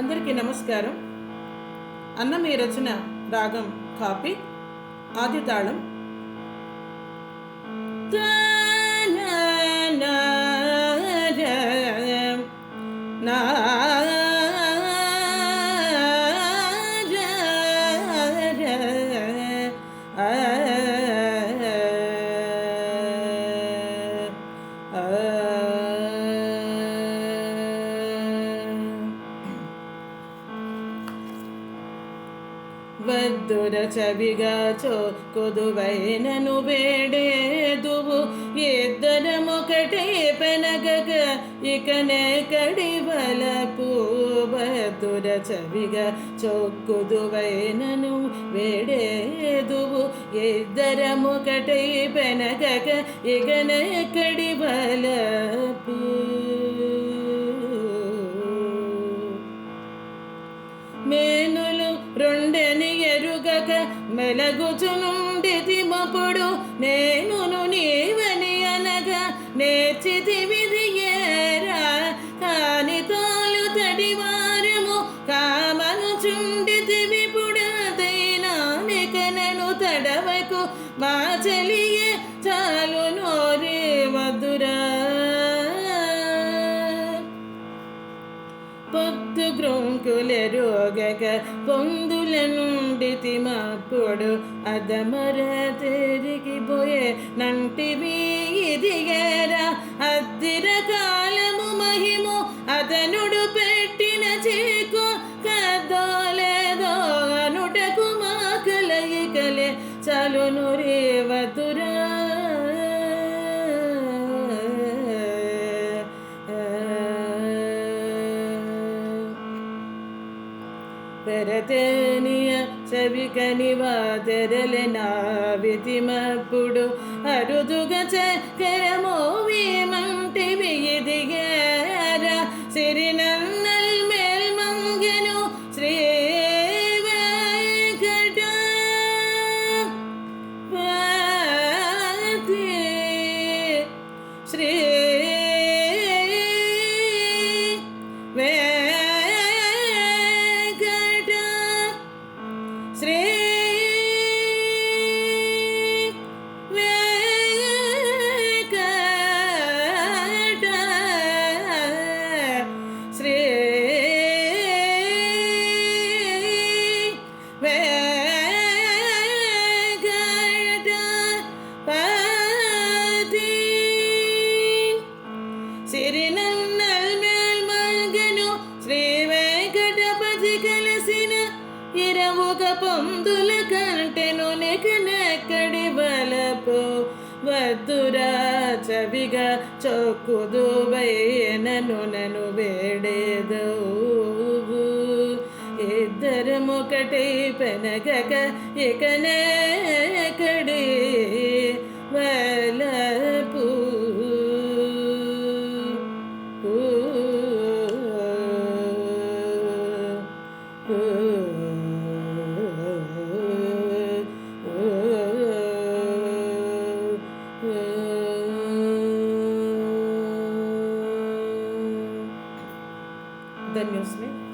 అందరికీ నమస్కారం అన్నమీ రచన రాగం కాపీ ఆది తాళం వద్దుర చవిగా చోకొదువైనను వేడేదువు. ఇద్దరమొకటే పెనగగ ఇకనే కడివలపు. వద్దుర చవిగా చొక్కుదువైనను వేడేదువు. ఇద్దరమొకటే పెనగక ఇకనే కడివలపు. రెండెని ఎరుగక మెలగుచునుండి తిమపుడు. నేనును నీవని అనగా నేర్చితి విధియేరా కాని తోలు తడివారము కామను చుండి విపుడదైనా తడవకు మా చెలియే చాలు నోరే వదురా పొత్తు గ్రొంకులెరుగక పొందుల నుండి తిమప్పుడు అదమర తిరిగిపోయే నంటివి ఇదిగేరా అద్దిర కాలము మహిము అతనుడు పెట్టిన చే పెరతేనియ చవికనివా తెరలె నావితిమప్పుడు అరుదుగ చకరమో వీమంటివి ఇదిగార సిరినన్నల్ సిరినన్నల్ మేల్ మల్గను శ్రీ వెంకటపతి కలసిన ఇరవుక పొందుల కంటెను నెకనెక్కడి బలపు వద్దురా చవిగా చొక్కుదు నను నను వేడేదో ఇద్దరమొకటి పెనగక ఇకనే కడి धन्यवाद